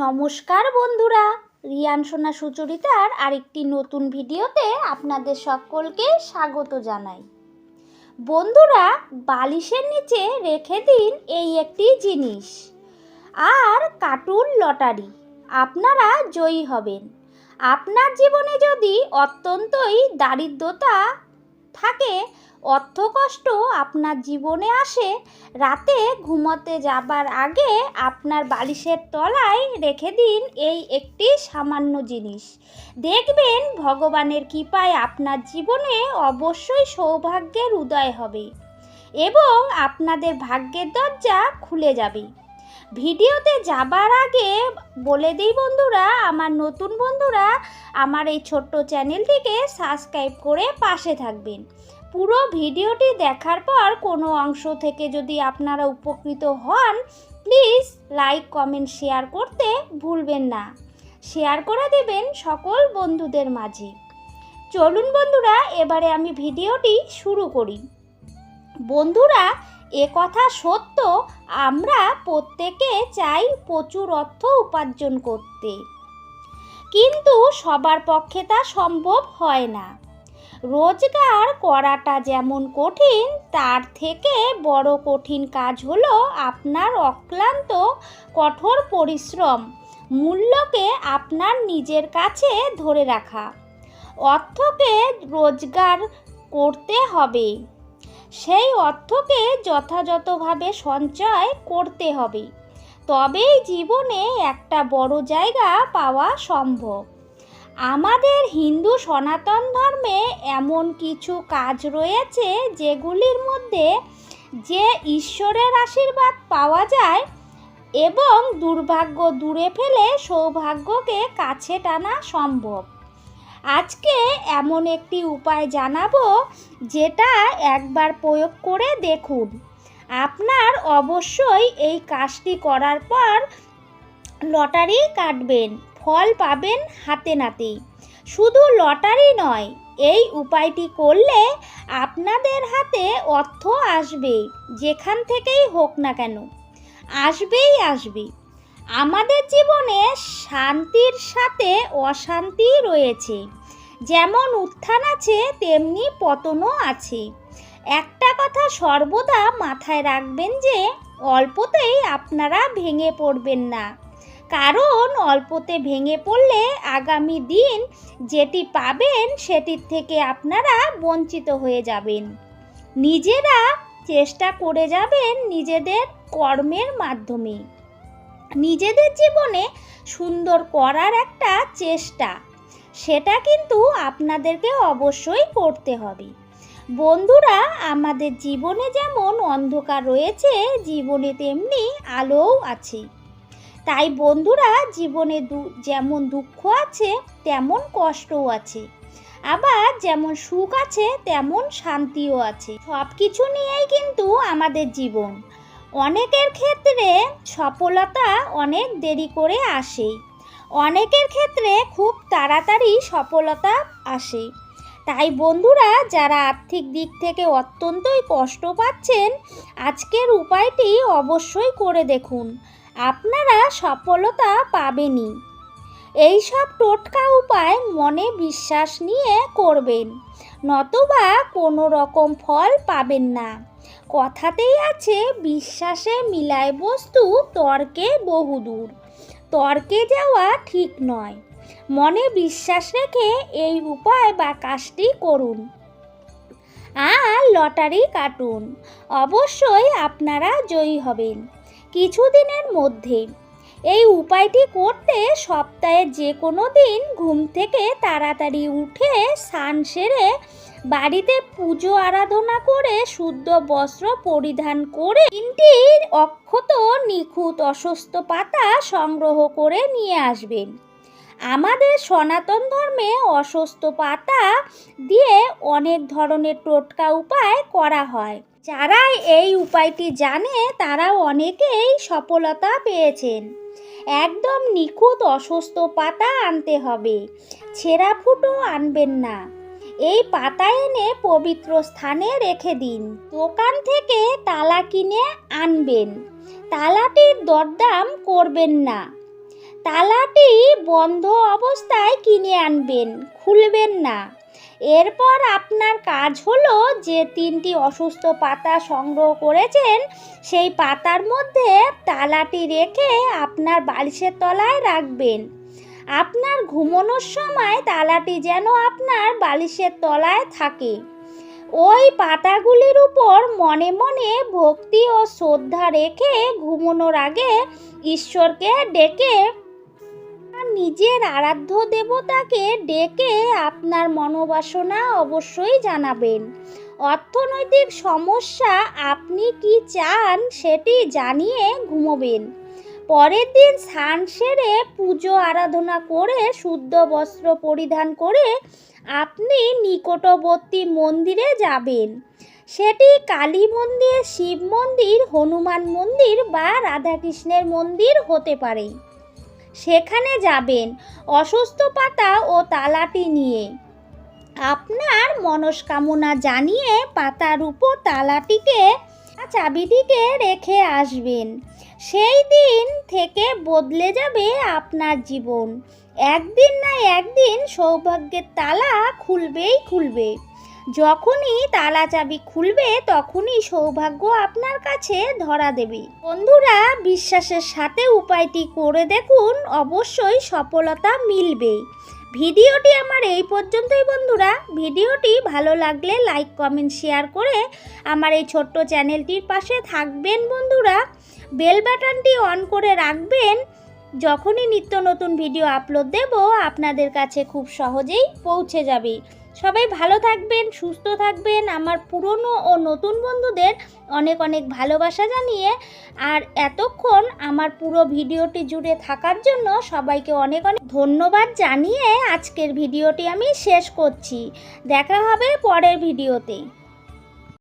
নমস্কার বন্ধুরা। রিয়ান সোনা সুচরিতার আরেকটি নতুন ভিডিওতে আপনাদের সকলকে স্বাগত জানাই। বন্ধুরা, বালিশের নিচে রেখে দিন এই একটি জিনিস। আর কার্টুন লটারি। আপনারা জয়ী হবেন। আপনার জীবনে যদি অত্যন্তই দারিদ্রতা থাকে অর্থকষ্ট আপনার জীবনে আসে। রাতে ঘুমোতে যাবার আগে আপনার বালিশের তলায় রেখে দিন এই একটি সামান্য জিনিস। দেখবেন ভগবানের কৃপায় আপনার জীবনে অবশ্যই সৌভাগ্যের উদয় হবে এবং আপনাদের ভাগ্যের দরজা খুলে যাবে। ভিডিওতে যাবার আগে বলে দিই বন্ধুরা, আমার নতুন বন্ধুরা, আমার এই ছোট্ট চ্যানেলটিকে সাবস্ক্রাইব করে পাশে থাকবেন। পুরো ভিডিওটি দেখার পর কোনো অংশ থেকে যদি আপনারা উপকৃত হন, প্লিজ লাইক, কমেন্ট, শেয়ার করতে ভুলবেন না। শেয়ার করে দেবেন সকল বন্ধুদের মাঝে। চলুন বন্ধুরা, এবারে আমি ভিডিওটি শুরু করি। বন্ধুরা এ কথা সত্য, আমরা প্রত্যেকে চাই প্রচুর অর্থ উপার্জন করতে। কিন্তু সবার পক্ষে তা সম্ভব হয় না। রোজগার করাটা যেমন কঠিন, তার থেকে বড় কঠিন কাজ হলো আপনার অক্লান্ত, কঠোর পরিশ্রম, মূল্যকে আপনার নিজের কাছে ধরে রাখা। অর্থকে রোজগার করতে হবে। সেই অর্থকে যথাযথভাবে সঞ্চয় করতে হবে। তবেই জীবনে একটা বড় জায়গা পাওয়া সম্ভব। আমাদের হিন্দু সনাতন ধর্মে এমন কিছু কাজ রয়েছে যেগুলির মধ্যে যে ঈশ্বরের আশীর্বাদ পাওয়া যায় এবং দুর্ভাগ্য দূরে ফেলে সৌভাগ্যকে কাছে টানা সম্ভব। আজকে এমন একটি উপায় জানাব যেটা একবার প্রয়োগ করে দেখুন। আপনার অবশ্যই এই কাজটি করার পর লটারি কাটবেন, ফল পাবেন হাতে নাতে শুধু লটারি নয়, এই উপায়টি করলে আপনাদের হাতে অর্থ আসবে যেখান থেকেই হোক না কেন। আসবেই আসবে। আমাদের জীবনে শান্তির সাথে অশান্তি রয়েছে। যেমন উত্থান আছে, তেমনি পতনও আছে। একটা কথা সর্বদা মাথায় রাখবেন যে, অল্পতেই আপনারা ভেঙে পড়বেন না। কারণ অল্পতে ভেঙে পড়লে আগামী দিন যেটি পাবেন, সেটির থেকে আপনারা বঞ্চিত হয়ে যাবেন। নিজেরা চেষ্টা করে যাবেন নিজেদের কর্মের মাধ্যমে। নিজেদের জীবনে সুন্দর করার একটা চেষ্টা। সেটা কিন্তু আপনাদেরকে অবশ্যই করতে হবে। বন্ধুরা, আমাদের জীবনে যেমন অন্ধকার রয়েছে, জীবনে তেমনি আলোও আছে। তাই বন্ধুরা, জীবনে যেমন দুঃখ আছে, তেমন কষ্টও আছে। আবার যেমন সুখ আছে, তেমন শান্তিও আছে। সব কিছু নিয়েই কিন্তু আমাদের জীবন। অনেকের ক্ষেত্রে সফলতা অনেক দেরি করে আসে। অনেকের ক্ষেত্রে খুব তাড়াতাড়ি সফলতা আসে। তাই বন্ধুরা, যারা আর্থিক দিক থেকে অত্যন্তই কষ্ট পাচ্ছেন, আজকের উপায়টি অবশ্যই করে দেখুন। আপনারা সফলতা পাবেনই। এই সব টোটকা উপায় মনে বিশ্বাস নিয়ে করবেন, নতুবা কোনো রকম ফল পাবেন না। কথাতেই আছে, বিশ্বাসে মিলায় বস্তু, তর্কে বহুদূর। তর্কে যাওয়া ঠিক নয়। মনে বিশ্বাস রেখে এই উপায় বা কাজটি করুন। আর লটারি কাটুন। অবশ্যই আপনারা জয়ী হবেন। কিছুদিনের মধ্যে। এই উপায়টি করতে সপ্তাহে যে কোনো দিন ঘুম থেকে তাড়াতাড়ি উঠে স্নান সেরে বাড়িতে পুজো আরাধনা করে শুদ্ধ বস্ত্র পরিধান করে তিনটি অক্ষত নিখুঁত অসুস্থ পাতা সংগ্রহ করে নিয়ে আসবেন। আমাদের সনাতন ধর্মে অসুস্থ পাতা দিয়ে অনেক ধরনের টোটকা উপায় করা হয়। যারা এই উপায়টি জানে তারা অনেকেই সফলতা পেয়েছেন। একদম নিখুঁত অসুস্থ পাতা আনতে হবে। ছেঁড়া ফুটো আনবেন না। এই পাতা এনে পবিত্র স্থানে রেখে দিন। দোকান থেকে তালা কিনে আনবেন। তালাটির দরদাম করবেন না। তালাটি বন্ধ অবস্থায় কিনে আনবেন, খুলবেন না। এরপর আপনার কাজ হলো যে তিনটি অসুস্থ পাতা সংগ্রহ করেছেন, সেই পাতার মধ্যে তালাটি রেখে আপনার বালিশের তলায় রাখবেন। আপনার ঘুমানোর সময় তালাটি যেন আপনার বালিশের তলায় থাকে। ওই পাতাগুলির উপর মনে মনে ভক্তি ও শ্রদ্ধা রেখে ঘুমানোর আগে ঈশ্বরকে ডেকে নিজের আরাধ্য দেবতাকে ডেকে আপনার মনোবাসনা অবশ্যই জানাবেন। অর্থনৈতিক সমস্যা আপনি কি চান সেটি জানিয়ে ঘুমোবেন। পরের দিন স্নান সেরে পুজো আরাধনা করে শুদ্ধ বস্ত্র পরিধান করে আপনি নিকটবর্তী মন্দিরে যাবেন। সেটি কালী মন্দির, শিব মন্দির, হনুমান মন্দির বা রাধাকৃষ্ণের মন্দির হতে পারে। সেখানে যাবেন অসুস্থ পাতা ও তালাটি নিয়ে। আপনার মনস্কামনা জানিয়ে পাতার উপর তালাটিকে চাবিটিকে রেখে আসবেন। সেই দিন থেকে বদলে যাবে আপনার জীবন। একদিন না একদিন সৌভাগ্যের তালা খুলবেই খুলবে। যখনই তালা চাবি খুলবে, তখনই সৌভাগ্য আপনার কাছে ধরা দেবে। বন্ধুরা, বিশ্বাসের সাথে উপায়টি করে দেখুন, অবশ্যই সফলতা মিলবে ভিডিওটি আমার এই পর্যন্তই বন্ধুরা। ভিডিওটি ভালো লাগলে লাইক কমেন্ট শেয়ার করে আমার এই ছোট্ট চ্যানেলটির পাশে থাকবেন বন্ধুরা। বেল বাটনটি অন করে রাখবেন। যখনই নিত্য নতুন ভিডিও আপলোড দেব, আপনাদের কাছে খুব সহজেই পৌঁছে যাবে। সবাই ভালো থাকবেন, সুস্থ থাকবেন। আমার পুরনো ও নতুন বন্ধুদের অনেক অনেক ভালোবাসা জানিয়ে আর এতক্ষণ আমার পুরো ভিডিওটি জুড়ে থাকার জন্য সবাইকে অনেক অনেক ধন্যবাদ জানিয়ে আজকের ভিডিওটি আমি শেষ করছি। দেখা হবে পরের ভিডিওতে।